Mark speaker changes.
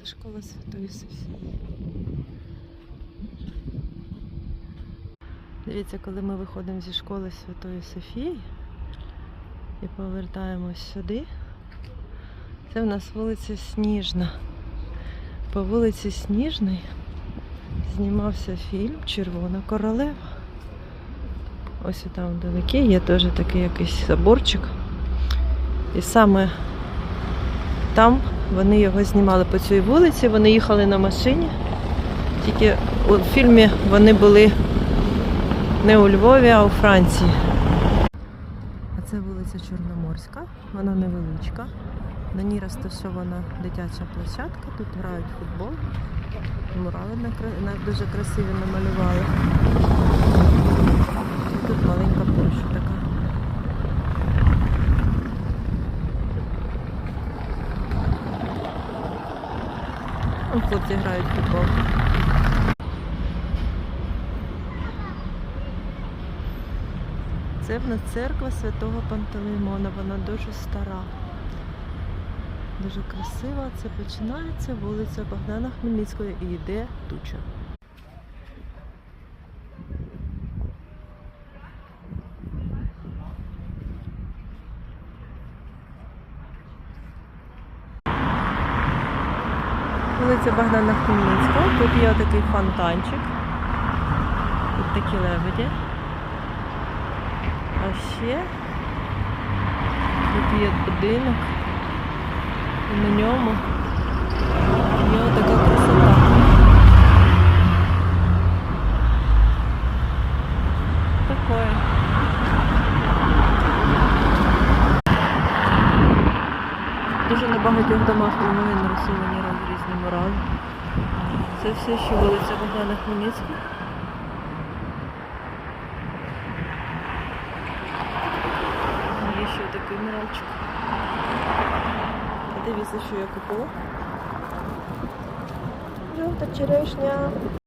Speaker 1: Це школа Святої Софії. Дивіться, коли ми виходимо зі школи Святої Софії і повертаємось сюди, це в нас вулиця Сніжна. По вулиці Сніжній знімався фільм Червона королева. Ось там вдалеке є теж такий якийсь заборчик. І саме там вони його знімали по цій вулиці, вони їхали на машині. Тільки у фільмі вони були не у Львові, а у Франції. А це вулиця Чорноморська, вона невеличка. На ній розташована дитяча площадка, тут грають футбол. Мурали на, дуже красиві намалювали. І тут маленька площа така. Вон хлопці грають в футбол. Це в нас церква святого Пантелеймона, вона дуже стара. Дуже красива. Це починається вулиця Богдана Хмельницького і йде туча. Вулиця Богдана Хмельницького. Тут є такий фонтанчик. Тут такі лебеді. А ще тут є будинок. І на ньому є така красота. Такое. Дуже на багатьох домах нарисовані різні мурали. Це все ще вулиця Богдана Хмельницького. Є ще такий муральчик. Дивіться, що я купила. Жовта черешня.